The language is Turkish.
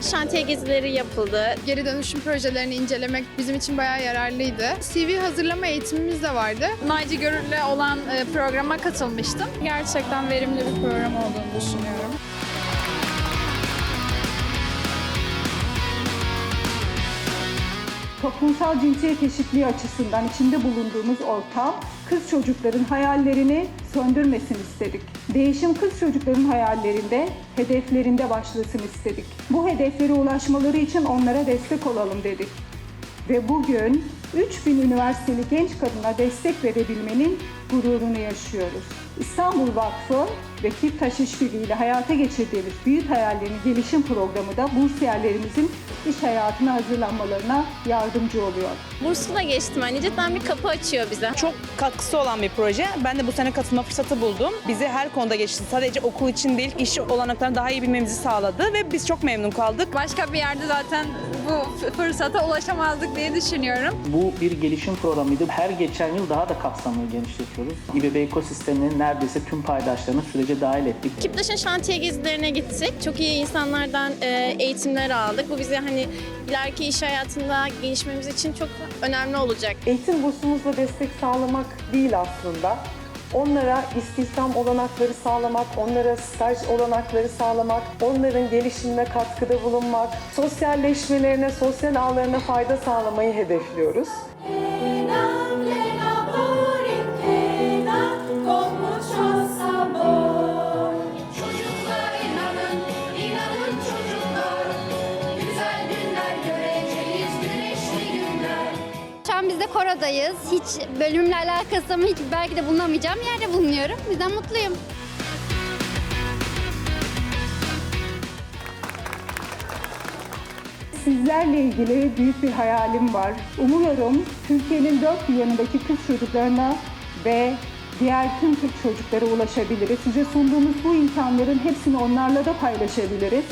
Şantiye gezileri yapıldı. Geri dönüşüm projelerini incelemek bizim için bayağı yararlıydı. CV hazırlama eğitimimiz de vardı. Naci Görür'le olan e, programa katılmıştım. Gerçekten verimli bir program olduğunu düşünüyorum. Toplumsal cinsiyet eşitliği açısından içinde bulunduğumuz ortam kız çocukların hayallerini söndürmesin istedik. Değişim kız çocukların hayallerinde, hedeflerinde başlasın istedik. Bu hedeflere ulaşmaları için onlara destek olalım dedik. Ve bugün 3000 üniversiteli genç kadına destek verebilmenin gururunu yaşıyoruz. İstanbul Vakfı ve Kiptaş İşbirliği ile hayata geçirdiğimiz Büyük Hayallerini Gelişim Programı da bursiyerlerimizin iş hayatına hazırlanmalarına yardımcı oluyor. Burslu da geçtim. Hani cidden bir kapı açıyor bize. Çok katkısı olan bir proje. Ben de bu sene katılma fırsatı buldum. Bizi her konuda geçti. Sadece okul için değil, iş olanaklarını daha iyi bilmemizi sağladı ve biz çok memnun kaldık. Başka bir yerde zaten bu fırsata ulaşamazdık diye düşünüyorum. Bu bir gelişim programıydı. Her geçen yıl daha da kapsamını genişletiyoruz. İBB ekosisteminin neredeyse tüm paydaşlarını sürece dahil ettik. Kiptaş'ın şantiye gezilerine gittik. Çok iyi insanlardan e, eğitimler aldık. Bu bize hani ileriki iş hayatında gelişmemiz için çok önemli olacak. Eğitim bursumuzla destek sağlamak değil aslında. Onlara istihdam olanakları sağlamak, onlara staj olanakları sağlamak, onların gelişimine katkıda bulunmak, sosyalleşmelerine, sosyal ağlarına fayda sağlamayı hedefliyoruz. Plena, an biz de korodayız. Hiç bölümle alakası ama hiç belki de bulunamayacağım yerde bulunuyorum. O yüzden mutluyum. Sizlerle ilgili büyük bir hayalim var. Umuyorum Türkiye'nin dört bir yanındaki kız çocuklarına ve diğer tüm Türk çocuklara ulaşabiliriz. Size sunduğumuz bu imkanların hepsini onlarla da paylaşabiliriz.